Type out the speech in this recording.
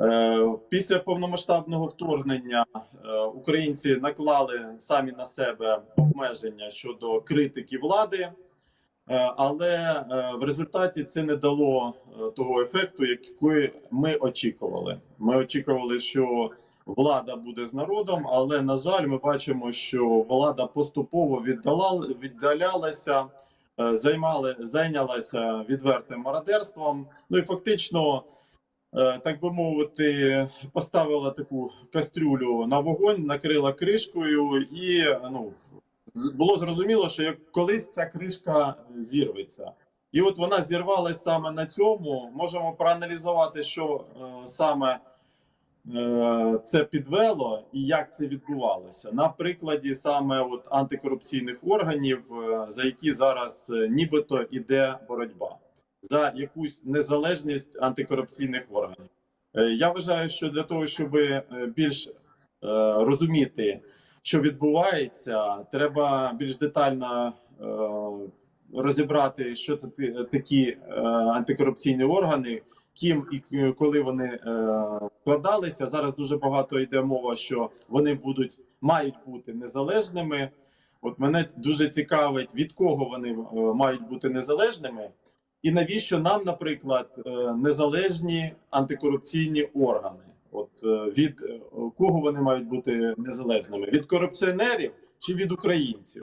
Е, Після повномасштабного вторгнення е, українці наклали самі на себе обмеження щодо критики влади, е, але в результаті це не дало того ефекту, який ми очікували. Ми очікували, що влада буде з народом, але на жаль, ми бачимо, що влада поступово віддалялася, займали, зайнялася відвертим мародерством. Ну і фактично. Е, Так би мовити, поставила таку кастрюлю на вогонь, накрила кришкою, і ну було зрозуміло, що як колись ця кришка зірветься. І от вона зірвалась саме на цьому. Можемо проаналізувати, що е, саме е, це підвело і як це відбувалося на прикладі саме от антикорупційних органів, е, за які зараз е, нібито іде боротьба за якусь незалежність антикорупційних органів. Е, Я вважаю, що для того, щоб е, більш е, розуміти, що відбувається, треба більш детально розібрати, що це такі антикорупційні органи, ким і коли вони складалися. Зараз дуже багато йде мова, що вони будуть мають бути незалежними. От мене дуже цікавить, від кого вони мають бути незалежними, і навіщо нам, наприклад, е, незалежні антикорупційні органи? От е, від е, кого вони мають бути незалежними? Від корупціонерів чи від українців?